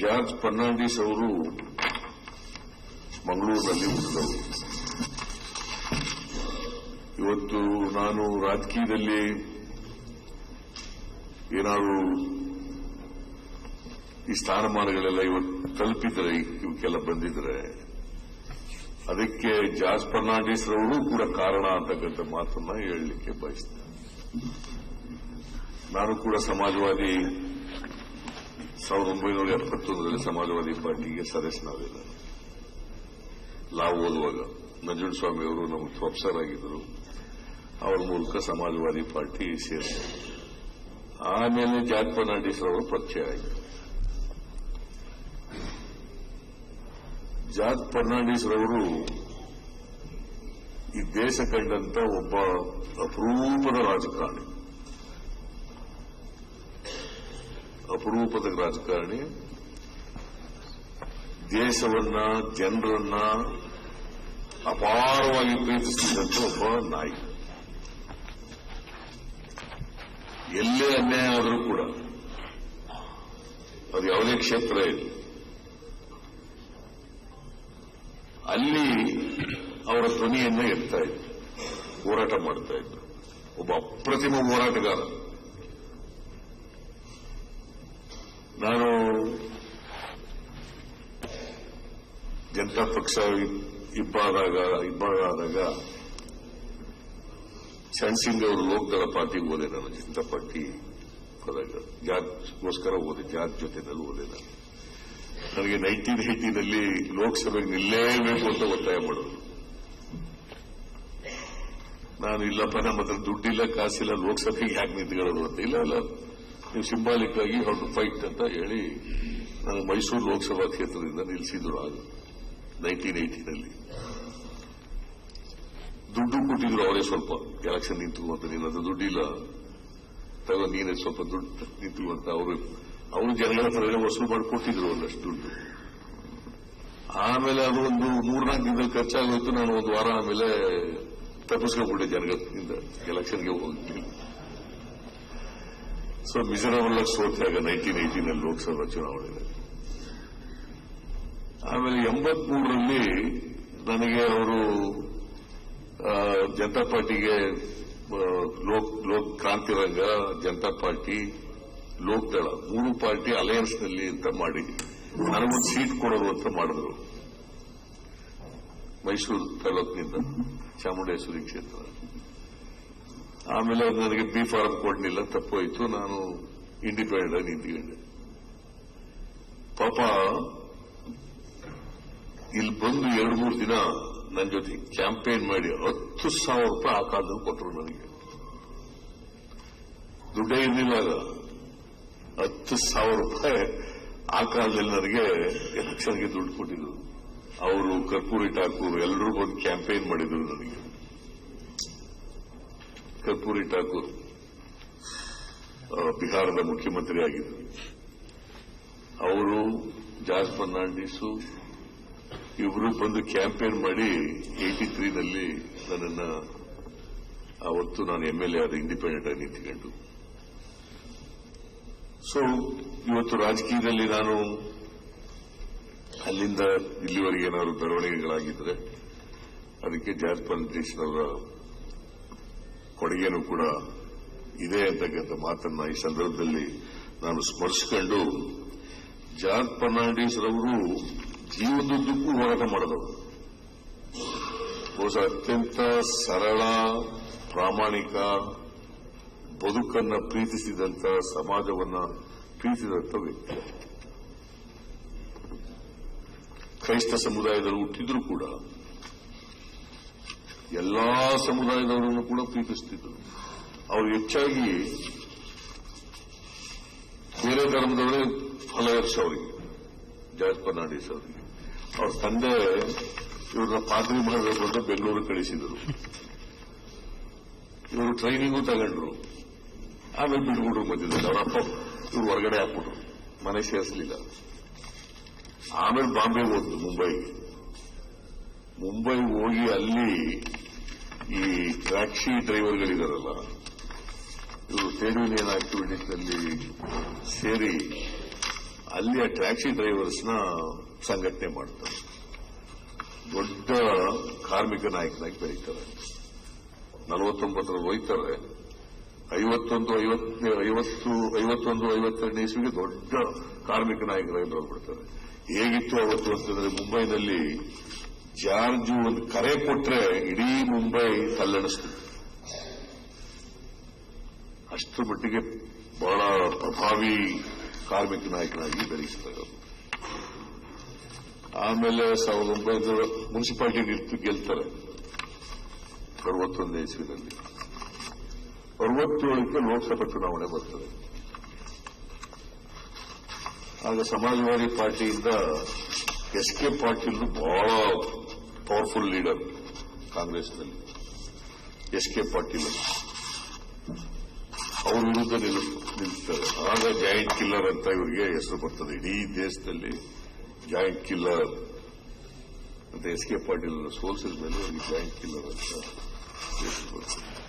George Fernandes ಅವರು ಮಂಗಳೂರಿನಲ್ಲಿ ಹುಟ್ಟಿದವರು. ಇವತ್ತು ನಾನು ರಾಜಕೀಯದಲ್ಲಿ ಏನಾದರೂ ಈ ಸ್ಥಾನಮಾನಗಳೆಲ್ಲ ಇವತ್ತು ತಲುಪಿದ್ರೆ, ಇವಕ್ಕೆಲ್ಲ ಬಂದಿದ್ರೆ, ಅದಕ್ಕೆ ಜಾರ್ಜ್ ಫರ್ನಾಂಡಿಸ್ ರವರು ಕೂಡ ಕಾರಣ ಅಂತಕ್ಕಂಥ ಮಾತನ್ನ ಹೇಳಲಿಕ್ಕೆ ಬಯಸ್ತೇನೆ. ನಾನು ಕೂಡ ಸಮಾಜವಾದಿ ಸಾವಿರದ ಒಂಬೈನೂರ ಎಪ್ಪತ್ತೊಂದರಲ್ಲಿ ಸಮಾಜವಾದಿ ಪಾರ್ಟಿಗೆ ಸದಸ್ಯನಾಗಿಲ್ಲ ಲಾ ಓದುವಾಗ ನಂಜುಂಡಸ್ವಾಮಿ ಅವರು ನಮಗೆ ಪ್ರೊಫೆಸರ್ ಆಗಿದ್ದರು ಅವರ ಮೂಲಕ ಸಮಾಜವಾದಿ ಪಾರ್ಟಿ ಸೇರಿದೆ ಆಮೇಲೆ ಜಾರ್ಜ್ ಫರ್ನಾಂಡಿಸ್ ಅವರು ಪರಿಚಯ ಆಯಿತು ಜಾರ್ಜ್ ಫರ್ನಾಂಡಿಸ್ ರವರು ಈ ದೇಶ ಕಂಡಂತ ಒಬ್ಬ ಅಪರೂಪದ ರಾಜಕಾರಣಿ ಅಪರೂಪದ ರಾಜಕಾರಣಿ. ದೇಶವನ್ನ, ಜನರನ್ನ ಅಪಾರವಾಗಿ ಪ್ರೀತಿಸಿದಂತ ಒಬ್ಬ ನಾಯಿ. ಎಲ್ಲೇ ಅನ್ಯಾಯ ಆದರೂ ಕೂಡ ಅದು ಯಾವುದೇ ಕ್ಷೇತ್ರ ಇಲ್ಲ. ಅಲ್ಲಿ ಅವರ ಧ್ವನಿಯನ್ನ ಎತ್ತಾ ಇದ್ರು, ಹೋರಾಟ ಮಾಡ್ತಾ ಇದ್ರು. ಒಬ್ಬ ಅಪ್ರತಿಮ ಹೋರಾಟಗಾರ. ನಾನು ಜನತಾ ಪಕ್ಷ ಇಬ್ಬಾದಾಗ ಇಬ್ಬಾಗಾದಾಗ ಚರಣ್ ಸಿಂಗ್ ಅವರು ಲೋಕದಳ ಪಾರ್ಟಿಗೆ ಹೋದೆ ನಾನು, ಜನತಾ ಪಾರ್ಟಿ ಹೋದಾಗ ಜಾತ್ಗೋಸ್ಕರ ಹೋದೆ ಜಾತ್ ಜೊತೆನಲ್ಲಿ ಹೋದೆ ನಾನು. ನನಗೆ ನೈನ್ಟೀನ್ ಏಟಿನಲ್ಲಿ ಲೋಕಸಭೆಗೆ ನಿಲ್ಲೇಬೇಕು ಅಂತ ಒತ್ತಾಯ ಮಾಡೋದು ನಾನು ಇಲ್ಲಪ್ಪ ನಮ್ಮ ಹತ್ರ ದುಡ್ಡಿಲ್ಲ, ಕಾಸಿಲ್ಲ, ಲೋಕಸಭೆಗೆ ಯಾಕೆ ನಿಂತ್ಕೊಳ್ಳೋದು ಅಂತ. ಇಲ್ಲ ನೀವು ಸಿಂಬಾಲಿಕ್ ಆಗಿ ಟು ಫೈಟ್ ಅಂತ ಹೇಳಿ ನನಗೆ ಮೈಸೂರು ಲೋಕಸಭಾ ಕ್ಷೇತ್ರದಿಂದ ನಿಲ್ಲಿಸಿದ್ರು ಆಗ ನೈನ್ಟೀನ್ ಏಟಿನಲ್ಲಿ ದುಡ್ಡು ಕೊಟ್ಟಿದ್ರು ಅವರೇ ಸ್ವಲ್ಪ ಎಲೆಕ್ಷನ್ ನಿಂತು ಅಂತ ನೀನು ಅದು ದುಡ್ಡಿಲ್ಲ. ತಗೋ, ನೀನೇ ಸ್ವಲ್ಪ ದುಡ್ಡು ನಿಂತು ಅಂತ ಅವರು ಅವರು ಜನಗಳ ಹತ್ರ ವಸೂಲು ಮಾಡಿ ಕೊಟ್ಟಿದ್ರು ಒಂದಷ್ಟು ದುಡ್ಡು. ಆಮೇಲೆ ಅದು ಒಂದು ಮೂರ್ನಾಲ್ಕು ದಿನದಲ್ಲಿ ಖರ್ಚಾಗೋಯ್ತು. ನಾನು ಒಂದು ವಾರ ಆಮೇಲೆ ತಪ್ಪಿಸ್ಕೊಂಡ್ಬಿಟ್ಟೆ ಜನಗಳಿಂದ ಎಲೆಕ್ಷನ್ಗೆ ಹೋಗ್ತೀನಿ ಸೊ ಮಿಜೋರಾಂ ಸೋತಾಗ ನೈನ್ಟೀನ್ ಏಟೀನಲ್ಲಿ ಲೋಕಸಭಾ ಚುನಾವಣೆಯಲ್ಲಿ ಆಮೇಲೆ ಎಂಬತ್ಮೂರರಲ್ಲಿ ನನಗೆ ಅವರು ಜನತಾ ಪಾರ್ಟಿಗೆ ಲೋಕ್ ಲೋಕ್ ಕ್ರಾಂತಿರಂಗ ಜನತಾ ಪಾರ್ಟಿ ಲೋಕದಳ ಮೂರು ಪಾರ್ಟಿ ಅಲಯನ್ಸ್ನಲ್ಲಿ ಅಂತ ಮಾಡಿ ನನಗೊಂದು ಸೀಟ್ ಕೊಡೋರು ಅಂತ ಮಾಡಿದ್ರು. ಮೈಸೂರು ತಾಲೂಕಿನಿಂದ ಚಾಮುಂಡೇಶ್ವರಿ ಕ್ಷೇತ್ರ. ಆಮೇಲೆ ಅದು ನನಗೆ ಬಿ ಫಾರಂ ಕೊಡ್ಲಿಲ್ಲ, ತಪ್ಪೋಯ್ತು. ನಾನು ಇಂಡಿಪೆಂಡೆಂಟ್ ಆಗಿ ನಿಂತ್ಕೊಂಡೆ. ಪಾಪ, ಇಲ್ಲಿ ಬಂದು ಎರಡು ಮೂರು ದಿನ ನನ್ನ ಜೊತೆ ಕ್ಯಾಂಪೇನ್ ಮಾಡಿ ಹತ್ತು ಸಾವಿರ ರೂಪಾಯಿ ಆ ಕಾಲದಲ್ಲಿ ಕೊಟ್ಟರು ನನಗೆ. ದುಡ್ಡೇ ಇರಲಿಲ್ಲ ಹತ್ತು ಸಾವಿರ ರೂಪಾಯಿ ಆ ಕಾಲದಲ್ಲಿ ನನಗೆ ಎಲೆಕ್ಷನ್ಗೆ ದುಡ್ಡು ಕೊಟ್ಟಿದ್ರು. ಅವರು ಕರ್ಪೂರಿ ಠಾಕೂರ್ ಎಲ್ಲರೂ ಬಂದು ಕ್ಯಾಂಪೇನ್ ಮಾಡಿದ್ರು ನನಗೆ. ಕರ್ಪೂರಿ ಠಾಕೂರ್ ಬಿಹಾರದ ಮುಖ್ಯಮಂತ್ರಿ ಆಗಿದ್ರು ಅವರು ಜಾರ್ಜ್ ಫರ್ನಾಂಡಿಸು ಇವರು ಬಂದು ಕ್ಯಾಂಪೇನ್ ಮಾಡಿ ಏಟಿ ತ್ರೀನಲ್ಲಿ ನನ್ನನ್ನು ಅವತ್ತು ನಾನು ಎಂಎಲ್ಎ ಆದ ಇಂಡಿಪೆಂಡೆಂಟ್ ಆಗಿ ನಿಂತ್ಕೊಂಡು. ಸೊ ಇವತ್ತು ರಾಜಕೀಯದಲ್ಲಿ ನಾನು ಅಲ್ಲಿಂದ ಇಲ್ಲಿವರೆಗೆ ಏನಾದ್ರು ಬೆಳವಣಿಗೆಗಳಾಗಿದ್ರೆ ಅದಕ್ಕೆ ಜಾರ್ಜ್ ಫರ್ನಾಂಡಿಸ್ನವರ ಕೊಡುಗೆನೂ ಕೂಡ ಇದೆ ಅಂತಕ್ಕಂಥ ಮಾತನ್ನ ಈ ಸಂದರ್ಭದಲ್ಲಿ ನಾನು ಸ್ಮರಿಸಿಕೊಂಡು ಜಾರ್ಜ್ ಫರ್ನಾಂಡಿಸ್ ರವರು ಜೀವನದುದ್ದಕ್ಕೂ ಹೋರಾಟ ಮಾಡಿದವರು. ಬಹುಶಃ ಅತ್ಯಂತ ಸರಳ, ಪ್ರಾಮಾಣಿಕ, ಬದುಕನ್ನ ಪ್ರೀತಿಸಿದಂತ, ಸಮಾಜವನ್ನ ಪ್ರೀತಿಸಿದಂಥ ವ್ಯಕ್ತಿ. ಕ್ರೈಸ್ತ ಸಮುದಾಯದಲ್ಲಿ ಹುಟ್ಟಿದ್ರೂ ಕೂಡ ಎಲ್ಲಾ ಸಮುದಾಯದವರನ್ನು ಕೂಡ ಪ್ರೀತಿಸ್ತಿದ್ರು ಅವರು ಹೆಚ್ಚಾಗಿ ಬೇರೆ ಧರ್ಮದವರೇ ಫಲಯರ್ಸ್ ಅವರಿಗೆ ಜಾರ್ಜ್ ಫರ್ನಾಂಡಿಸ್ ಅವರಿಗೆ. ಅವ್ರ ತಂದೆ ಇವ್ರನ್ನ ಪಾದ್ರಿ ಮಾಡಬೇಕು ಅಂತ ಬೆಂಗಳೂರು ಕಳಿಸಿದರು. ಇವರು ಟ್ರೈನಿಂಗು ತಗೊಂಡ್ರು. ಆಮೇಲೆ ಬಿಟ್ಬಿಟ್ರು ಮಧ್ಯದಲ್ಲಿ. ಅವರ ಅಪ್ಪ ಇವ್ರು ಹೊರಗಡೆ ಹಾಕ್ಬಿಟ್ರು. ಮನೆ ಸೇರಿಸಲಿಲ್ಲ. ಆಮೇಲೆ ಬಾಂಬೆಗೆ ಹೋದ್ರು, ಮುಂಬೈಗೆ. ಮುಂಬೈ ಹೋಗಿ ಅಲ್ಲಿ ಈ ಟ್ಯಾಕ್ಸಿ ಡ್ರೈವರ್ಗಳಿದಾರಲ್ಲ, ಇವರು ಟ್ರೇಡ್ ಯೂನಿಯನ್ ಆಕ್ಟಿವಿಟೀಸ್ನಲ್ಲಿ ಸೇರಿ ಅಲ್ಲಿಯ ಟ್ಯಾಕ್ಸಿ ಡ್ರೈವರ್ಸ್ನ ಸಂಘಟನೆ ಮಾಡ್ತಾರೆ. ದೊಡ್ಡ ಕಾರ್ಮಿಕ ನಾಯಕನಾಗಿ ಬೆಳೀತಾರೆ ನಲವತ್ತೊಂಬತ್ತರಲ್ಲಿ ಹೋಯ್ತಾರೆ ಐವತ್ತೊಂದು ಐವತ್ತು, ಐವತ್ತೊಂದು, ಐವತ್ತೆರಡನೇ ಇಸ್ವಿಗೆ ದೊಡ್ಡ ಕಾರ್ಮಿಕ ನಾಯಕರಾಗಿ ಬೆಳೆದ್ಬಿಡ್ತಾರೆ ಹೇಗಿತ್ತು ಅವತ್ತು ಅಂತಂದ್ರೆ ಮುಂಬೈನಲ್ಲಿ ಜಾರ್ಜು ಒಂದು ಕರೆ ಕೊಟ್ರೆ ಇಡೀ ಮುಂಬೈ ತಲ್ಲಣಿಸ್ತಿತ್ತು ಅಷ್ಟರ ಮಟ್ಟಿಗೆ ಬಹಳ ಪ್ರಭಾವಿ ಕಾರ್ಮಿಕ ನಾಯಕನಾಗಿ ಬೆಳೆಸ್ತಾರೆ ಅವರು. ಆಮೇಲೆ ಸಾವಿರದ ಒಂಬೈನೂರ ಮುನ್ಸಿಪಾಲಿಟಿ ಗೆಲ್ತಾರೆ ಅರವತ್ತೊಂದನೇ ಇಸ್ವಿನಲ್ಲಿ. ಅರವತ್ತೇಳಕ್ಕೆ ಲೋಕಸಭಾ ಚುನಾವಣೆ ಬರ್ತದೆ. ಆಗ ಸಮಾಜವಾದಿ ಪಾರ್ಟಿಯಿಂದ ಎಸ್ ಕೆ ಪಾಟೀಲ್ ಬಹಳ ಪವರ್ಫುಲ್ ಲೀಡರ್ ಕಾಂಗ್ರೆಸ್ನಲ್ಲಿ. ಎಸ್ ಕೆ ಪಾಟೀಲ್ ಅವ್ರ. ವಿರುದ್ಧ ನಿಲ್- ನಿಲ್ತಾರೆ. ಆಗ ಜಾಯಿಂಟ್ ಕಿಲ್ಲರ್ ಅಂತ ಇವರಿಗೆ ಹೆಸರು ಬರ್ತದೆ. ಇಡೀ ದೇಶದಲ್ಲಿ ಜಾಯಿಂಟ್ ಕಿಲ್ಲರ್ ಅಂತ ಎಸ್ ಕೆ ಪಾಟೀಲ್ ಸೋಲ್ಸಿದ ಮೇಲೆ ಅವರಿಗೆ ಜಾಯಿಂಟ್ ಕಿಲ್ಲರ್ ಅಂತ ಹೆಸರು ಬರ್ತದೆ.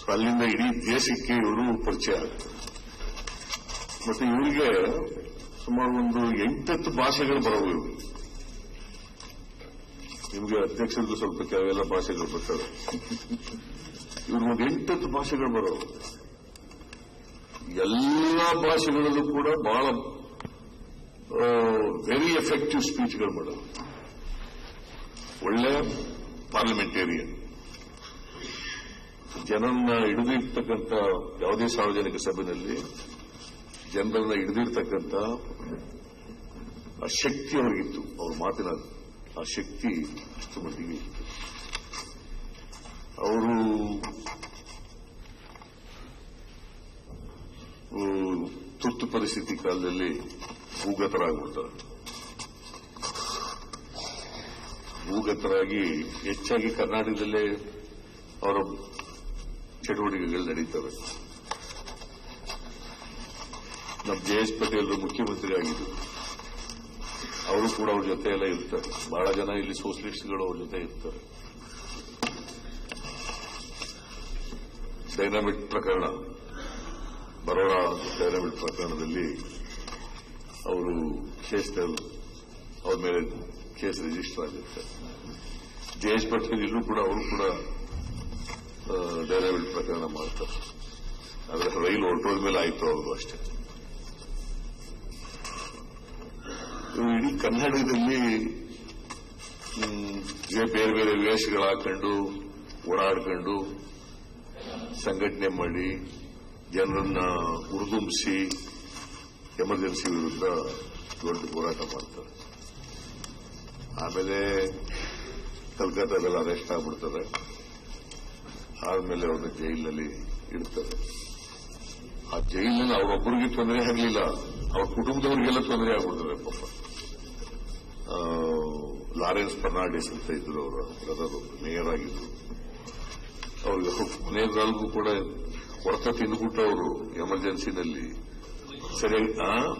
ಸೊ ಅಲ್ಲಿಂದ ಇಡೀ ದೇಶಕ್ಕೆ ಇವರು ಪರಿಚಯ ಆಗ್ತಾರೆ ಮತ್ತೆ ಇವರಿಗೆ ಸುಮಾರು ಒಂದು ಎಂಟತ್ತು ಭಾಷೆಗಳು ಬರವು ಇವರು. ನಿಮಗೆ ಅಧ್ಯಕ್ಷರಿಗೂ ಸ್ವಲ್ಪ ಕೆಲವೆಲ್ಲ ಭಾಷೆಗಳು ಬರ್ತವೆ. ಇವ್ರಿಗೆ ಒಂದು ಎಂಟತ್ತು ಭಾಷೆಗಳು ಬರೋ ಎಲ್ಲ ಭಾಷೆಗಳಲ್ಲೂ ಕೂಡ ಬಹಳ ವೆರಿ ಎಫೆಕ್ಟಿವ್ ಸ್ಪೀಚ್ಗಳು ಮಾಡೋದು ಒಳ್ಳೆ ಪಾರ್ಲಿಮೆಂಟೇರಿಯನ್ ಜನರನ್ನ ಹಿಡಿದಿರ್ತಕ್ಕಂಥ ಯಾವುದೇ ಸಾರ್ವಜನಿಕ ಸಭೆಯಲ್ಲಿ ಜನರನ್ನ ಹಿಡಿದಿರ್ತಕ್ಕಂಥ ಆ ಶಕ್ತಿ ಅವರಿಗಿತ್ತು, ಅವ್ರ ಮಾತಿನ ಆ ಶಕ್ತಿ ಅಷ್ಟು ಮಟ್ಟಿಗೆ ಅವರು ತುರ್ತು ಪರಿಸ್ಥಿತಿ ಕಾಲದಲ್ಲಿ ಭೂಗತರಾಗ್ಬಿಡ್ತಾರೆ. ಭೂಗತರಾಗಿ ಹೆಚ್ಚಾಗಿ ಕರ್ನಾಟಕದಲ್ಲೇ ಅವರ ಚಟುವಟಿಕೆಗಳು ನಡೀತವೆ. ನಮ್ಮ ಜೆ ಎಸ್ ಪಟೇಲ್ ಮುಖ್ಯಮಂತ್ರಿ ಆಗಿದ್ರು ಅವರು ಕೂಡ ಅವ್ರ ಜೊತೆ ಎಲ್ಲ ಇರ್ತಾರೆ. ಬಹಳ ಜನ ಇಲ್ಲಿ ಸೋಷಲಿಸ್ಟ್ಗಳು ಅವ್ರ ಜೊತೆ ಇರ್ತಾರೆ. ಡೈನಾಮಿಟ್ ಪ್ರಕರಣ. ಬರೋಡ ಡೈನಾಮಿಟ್ ಪ್ರಕರಣದಲ್ಲಿ ಅವರು ಕೇಸ್ ಅವ್ರ ಮೇಲೆ ಕೇಸ್ ರಿಜಿಸ್ಟರ್ ಆಗಿರುತ್ತೆ. ಜಯೇಶ್ ಪಟೇಲ್ ಇಲ್ಲೂ ಕೂಡ ಅವರು ಕೂಡ ಡೈನಾಮಿಕ್ ಪ್ರಕರಣ ಮಾಡ್ತಾರೆ. ಆದರೆ ರೈಲು ಹೊರಟೋದ ಮೇಲೆ ಆಯಿತು ಅವರು ಅಷ್ಟೇ ಇವ್ರು ಇಡೀ ಕನ್ನಡದಲ್ಲಿ ಬೇರೆ ಬೇರೆ ವೇಷಗಳು ಹಾಕೊಂಡು ಓಡಾಡ್ಕೊಂಡು ಸಂಘಟನೆ ಮಾಡಿ ಜನರನ್ನ ಹುರಿದುಂಬಿಸಿ ಎಮರ್ಜೆನ್ಸಿ ವಿರುದ್ಧ ದೊಡ್ಡ ಹೋರಾಟ ಮಾಡ್ತಾರೆ. ಆಮೇಲೆ ಕಲ್ಕತ್ತಾದಲ್ಲಿ ಅರೆಸ್ಟ್ ಆಗ್ಬಿಡ್ತಾರೆ ಆದ್ಮೇಲೆ ಅವ್ರನ್ನ ಜೈಲಿನಲ್ಲಿ ಇಡ್ತಾರೆ. ಆ ಜೈಲಿನಲ್ಲಿ ಅವರೊಬ್ಬರಿಗೆ ತೊಂದರೆ ಆಗಲಿಲ್ಲ. ಅವ್ರ ಕುಟುಂಬದವರಿಗೆಲ್ಲ ತೊಂದರೆ ಆಗ್ಬಿಡ್ತಾರೆ ಪಾಪ. ಲಾರೆನ್ಸ್ ಫರ್ನಾಂಡಿಸ್ ಅಂತ ಇದ್ರು ಅವರ, ಬ್ರದರ್, ಮೇಯರ್ ಆಗಿದ್ರು. ಅವ್ರಿಗೆ ಕೂಡ ಹೊರತ ತಿಂದ್ಬಿಟ್ಟು ಅವರು ಎಮರ್ಜೆನ್ಸಿನಲ್ಲಿ. ಸರಿಯಾಗಿ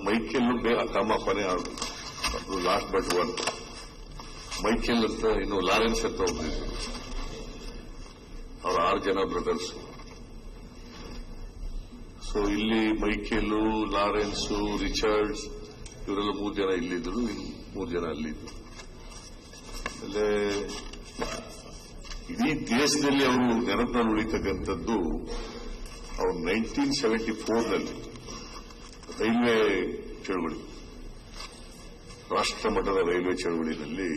ಮೈಕೆಲ್ಲು ತಮ್ಮ ಕೊನೆ ಲಾಸ್ಟ್ ಬಟ್ ಒನ್ ಮೈಕೆಲ್ ಅಂತ ಇನ್ನು ಲಾರೆನ್ಸ್ ಅಂತ ಒಬ್ಬರಿದ್ರು ಅವ್ರ ಆರು ಜನ ಬ್ರದರ್ಸ್. ಸೊ ಇಲ್ಲಿ ಮೈಕೆಲ್, ಲಾರೆನ್ಸು, ರಿಚರ್ಡ್ಸ್, ಇವರೆಲ್ಲ ಮೂರು ಜನ ಇಲ್ಲಿದ್ರು. ಮೂರು ಜನ ಅಲ್ಲಿದ್ದು ಆಮೇಲೆ ಇಡೀ ದೇಶದಲ್ಲಿ ಅವರು ನೆನಪಿನಲ್ಲಿ ಉಳಿತಕ್ಕಂಥದ್ದು ಅವರು ನೈನ್ಟೀನ್ ಸೆವೆಂಟಿ ಫೋರ್ನಲ್ಲಿ. ರೈಲ್ವೆ ಚಳವಳಿ. ರಾಷ್ಟ್ರ ಮಟ್ಟದ ರೈಲ್ವೆ ಚಳವಳಿನಲ್ಲಿ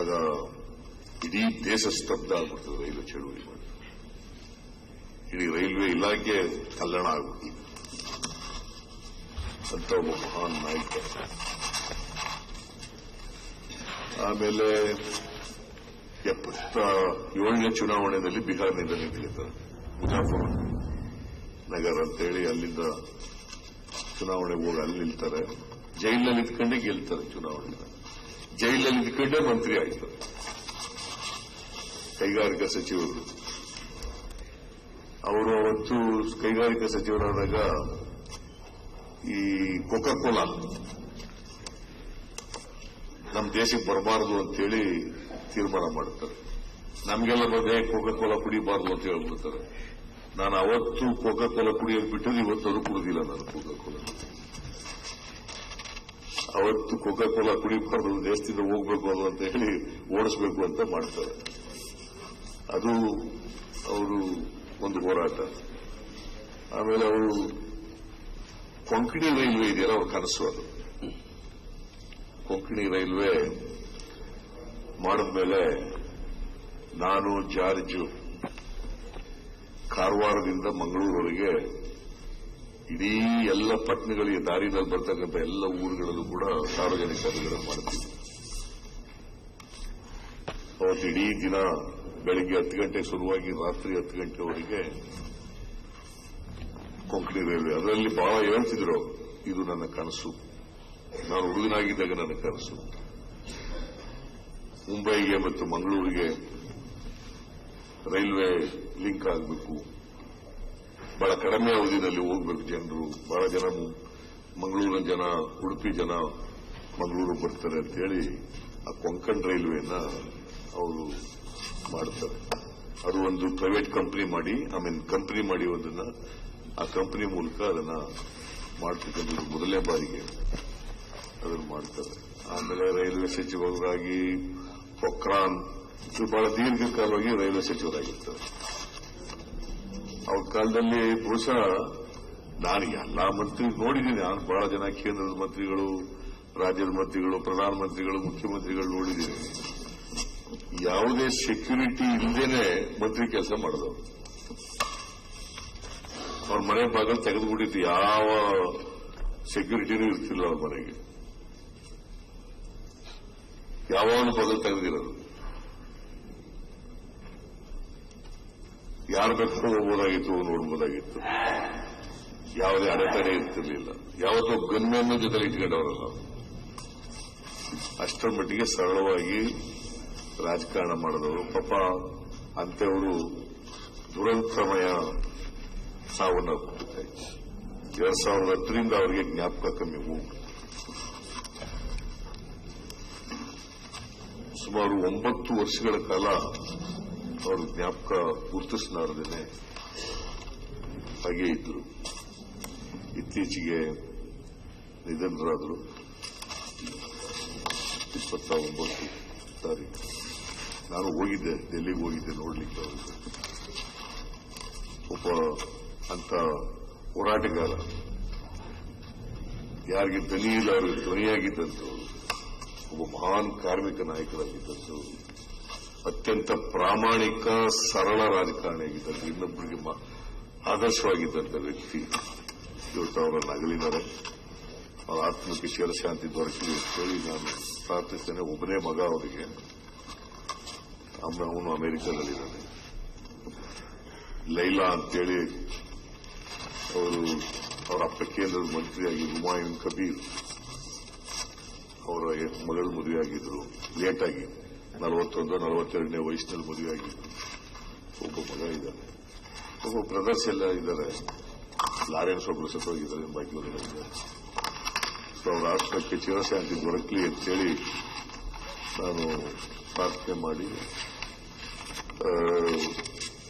ಆಗ ಇಡೀ ದೇಶ ಸ್ತಬ್ಧ ಆಗ್ಬಿಡ್ತದೆ ರೈಲ್ವೆ ಚಳವಳಿ ಮಾಡಿ. ಇಡೀ ರೈಲ್ವೆ ಇಲಾಖೆ ಕಲ್ಲಣ ಆಗ್ಬಿಟ್ಟಿದೆ ಅಂತ ಒಬ್ಬ ಮಹಾನ್ ನಾಯಕ. ಆಮೇಲೆ ಎಪ್ಪತ್ತ ಏಳನೇ ಚುನಾವಣೆಯಲ್ಲಿ ಬಿಹಾರ್ನಿಂದ ನಿಂತಿರ್ತಾರೆ ಮುಜಾಫರ್ ನಗರ್ ಅಂತೇಳಿ ಅಲ್ಲಿಂದ ಚುನಾವಣೆ ಹೋಗಿ ಅಲ್ಲಿ ನಿಲ್ತಾರೆ. ಜೈಲಿನಲ್ಲಿ ಇದ್ಕೊಂಡೇ ಗೆಲ್ತಾರೆ ಚುನಾವಣೆ. ಜೈಲಿನಲ್ಲಿ ಇದ್ಕೊಂಡೇ ಮಂತ್ರಿ ಆಯ್ತಾರೆ. ಕೈಗಾರಿಕಾ ಸಚಿವರು. ಅವರು ಅವತ್ತು ಕೈಗಾರಿಕಾ ಸಚಿವರಾದಾಗ ಈ ಕೊಕಾ ಕೋಲಾ ನಮ್ಮ ದೇಶಕ್ಕೆ ಬರಬಾರದು ಅಂತೇಳಿ ತೀರ್ಮಾನ ಮಾಡುತ್ತಾರೆ ನಮಗೆಲ್ಲ ಬಂದೆ ಕೋಕಾ ಕೋಲಾ ಕುಡಿಬಾರದು ಅಂತ ಹೇಳ್ಬಿಡ್ತಾರೆ. ನಾನು ಅವತ್ತು ಕೋಕಾ ಕೋಲಾ ಕುಡಿಯೋದು ಬಿಟ್ಟರೆ ಇವತ್ತು ಅದು ಕುಡಿದಿಲ್ಲ ನಾನು ಕೋಕಾ ಕೋಲಾ ಅವತ್ತು ಕೋಕಾ ಕೋಲಾ ಕುಡಿಬಾರ್ದು, ದೇಶದಿಂದ ಹೋಗ್ಬೇಕು ಅದು ಅಂತ ಹೇಳಿ ಓಡಿಸ್ಬೇಕು ಅಂತ ಮಾಡ್ತಾರೆ. ಅದು ಅವರು ಒಂದು ಹೋರಾಟ. ಆಮೇಲೆ ಅವರು ಕೊಂಕಣಿ ರೈಲ್ವೆ ಇದೆಯಲ್ಲ ಅವ್ರ ಕನಸು ಅದು. ಕೊಂಕಣಿ ರೈಲ್ವೆ ಮಾಡಿದ್ಮೇಲೆ ನಾನು ಜಾರ್ಜು ಕಾರವಾರದಿಂದ ಮಂಗಳೂರವರೆಗೆ ಇಡೀ ಎಲ್ಲ ಪಟ್ಟಣಗಳಿಗೆ ದಾರಿನಲ್ಲಿ ಬರ್ತಕ್ಕಂಥ ಎಲ್ಲ ಊರುಗಳಲ್ಲೂ ಕೂಡ ಸಾರ್ವಜನಿಕ ಸಭೆಗಳನ್ನು ಮಾಡ್ತೀವಿ. ಅವತ್ತು ಇಡೀ ದಿನ ಬೆಳಿಗ್ಗೆ ಹತ್ತು ಗಂಟೆ ಶುರುವಾಗಿ ರಾತ್ರಿ ಹತ್ತು ಗಂಟೆವರೆಗೆ ಕೊಂಕಣಿ ರೈಲ್ವೆ. ಅದರಲ್ಲಿ ಬಹಳ ಹೇಳ್ತಿದ್ರು ಇದು ನನ್ನ ಕನಸು. ನಾನು ಹುಡುಗನಾಗಿದ್ದಾಗ ನನ್ನ ಕನಸು. ಮುಂಬೈಗೆ ಮತ್ತು ಮಂಗಳೂರಿಗೆ ರೈಲ್ವೆ ಲಿಂಕ್ ಆಗಬೇಕು. ಬಹಳ ಕಡಿಮೆ ಅವಧಿನಲ್ಲಿ ಹೋಗ್ಬೇಕು ಜನರು. ಬಹಳ ಜನ ಮಂಗಳೂರಿನ ಜನ, ಉಡುಪಿ ಜನ ಮಂಗಳೂರು ಬರ್ತಾರೆ ಅಂತ ಹೇಳಿ ಆ ಕೊಂಕಣ್ ರೈಲ್ವೆನ ಅವರು ಮಾಡ್ತಾರೆ. ಅದು ಒಂದು ಪ್ರೈವೇಟ್ ಕಂಪನಿ ಮಾಡಿ ಐ ಮೀನ್ ಕಂಪನಿ ಮಾಡಿ ಒಂದನ್ನ ಆ ಕಂಪನಿ ಮೂಲಕ ಅದನ್ನ ಮಾಡ್ತಕ್ಕಂಥದ್ದು ಮೊದಲನೇ ಬಾರಿಗೆ. ಅದನ್ನು ಮಾಡ್ತಾರೆ ಆಮೇಲೆ ರೈಲ್ವೆ ಸಚಿವರಾಗಿ ಪೊಕ್ರಾನ್ ಬಹಳ ದೀರ್ಘಕಾಲವಾಗಿ ರೈಲ್ವೆ ಸಚಿವರಾಗಿರ್ತಾರೆ ಅವ್ರ ಕಾಲದಲ್ಲಿ ಬಹುಶಃ ನಾನು ಎಲ್ಲಾ ಮಂತ್ರಿ ನೋಡಿದ್ದೀನಿ. ನಾನು ಬಹಳ ಜನ ಕೇಂದ್ರದ ಮಂತ್ರಿಗಳು, ರಾಜ್ಯದ ಮಂತ್ರಿಗಳು ಪ್ರಧಾನಮಂತ್ರಿಗಳು ಮುಖ್ಯಮಂತ್ರಿಗಳು ನೋಡಿದ್ದೀನಿ. ಯಾವುದೇ ಸೆಕ್ಯೂರಿಟಿ ಇಲ್ಲದೇನೆ ಮಂತ್ರಿ ಕೆಲಸ ಮಾಡಿದವರು. ಅವ್ರ ಮನೆ ಬಾಗಿಲು ತೆಗೆದುಬಿಟ್ಟಿತ್ತು ಯಾವ ಸೆಕ್ಯೂರಿಟಿನೂ ಇರ್ತಿಲ್ಲ ಅವ್ರ ಮನೆಗೆ. ಯಾವಾಗಲೂ ಪದ ತೆಗೆದಿರೋದು? ಯಾರು ಬೇಕಾದ್ರೂ ಹೋಗ್ಬೋದಾಗಿತ್ತು ನೋಡ್ಬೋದಾಗಿತ್ತು. ಯಾವುದೇ ಅಡೆತಡೆ ಇರ್ತಿರ್ಲಿಲ್ಲ. ಯಾವತ್ತೂ ಗನ್ಮೆನ್ನ ಜೊತೆ ಇಟ್ಕೊಂಡವರಲ್ಲ. ಅಷ್ಟರ ಮಟ್ಟಿಗೆ ಸರಳವಾಗಿ ರಾಜಕಾರಣ ಮಾಡಿದವರು. ಪಾಪ ಅಂತೆಯವರು ದುರಂತಮಯ ಸಾವನ್ನ ಕೊಟ್ಟಿದ್ದಾರೆ. ಎರಡ್ ಸಾವಿರದ ಹತ್ತರಿಂದ ಅವರಿಗೆ ಜ್ಞಾಪಕ ಕಮ್ಮಿ ಉಂಟು ಸುಮಾರು ಒಂಬತ್ತು ವರ್ಷಗಳ ಕಾಲ ಅವರು ಜ್ಞಾಪಕ ಗುರುತಿಸಲಾರದೇನೆ ಹಾಗೆ ಇದ್ರು. ಇತ್ತೀಚೆಗೆ ನಿಧನರಾದರು. ಇಪ್ಪತ್ತ ಒಂಬತ್ತು ತಾರೀಕು. ನಾನು ಹೋಗಿದ್ದೆ ಡೆಲ್ಲಿಗೆ ಹೋಗಿದ್ದೆ ನೋಡ್ಲಿಕ್ಕೆ ಅವರಿಗೆ. ಒಬ್ಬ ಅಂತ ಹೋರಾಟಗಾರ. ಯಾರಿಗೆ ದನಿ ಇಲ್ಲ ಅವರಿಗೆ ಧ್ವನಿಯಾಗಿದ್ದಂಥವ್ರು. ಒಬ್ಬ ಮಹಾನ್ ಕಾರ್ಮಿಕ ನಾಯಕರಾಗಿದ್ದದ್ದು ಅತ್ಯಂತ ಪ್ರಾಮಾಣಿಕ, ಸರಳ ರಾಜಕಾರಣಿಯಾಗಿದ್ದಂಥ ಇನ್ನೊಬ್ಬರಿಗೆ ಆದರ್ಶವಾಗಿದ್ದಂಥ ವ್ಯಕ್ತಿ. ಇವತ್ತು ಅವರನ್ನು ಅಗಲಿದ್ದಾರೆ ಅವರ ಆತ್ಮಕ್ಕೆ ಚಿರಶಾಂತಿ ದೊರಕಲಿ ಹೇಳಿ ನಾನು ಪ್ರಾರ್ಥಿಸ್ತೇನೆ. ಒಬ್ಬನೇ ಮಗ ಅವರಿಗೆ. ಅವನು ಅಮೆರಿಕದಲ್ಲಿದ್ದಾನೆ. ಲೈಲಾ ಅಂತೇಳಿ ಅವರು, ಅವರ ಅಪ್ಪ ಕೇಂದ್ರದ ಮಂತ್ರಿಯಾಗಿ ಹುಮಾಯೂನ್ ಕಬೀರ್. ಅವರ ಮಗಳು ಮದುವೆಯಾಗಿದ್ರು. ಲೇಟಾಗಿ ನಲವತ್ತೊಂದು, ನಲವತ್ತೆರಡನೇ ವಯಸ್ಸಿನಲ್ಲಿ ಮದುವೆಯಾಗಿದ್ರು. ಒಬ್ಬ ಮಗ ಇದ್ದಾರೆ ಒಬ್ಬ ಬ್ರದರ್ಸ್ ಎಲ್ಲ ಇದ್ದಾರೆ. ಲಾರೆನ್ಸ್ ಒಬ್ಬರು ಸತ್ತೋಗಿದ್ದಾರೆ ಬಾಕಿಯವರೆಲ್ಲ ಸೊ ಅವರ ಆಶ್ರಮಕ್ಕೆ ಚಿರಶಾಂತಿ ದೊರಕಲಿ ಅಂತೇಳಿ ನಾನು ಪ್ರಾರ್ಥನೆ ಮಾಡಿ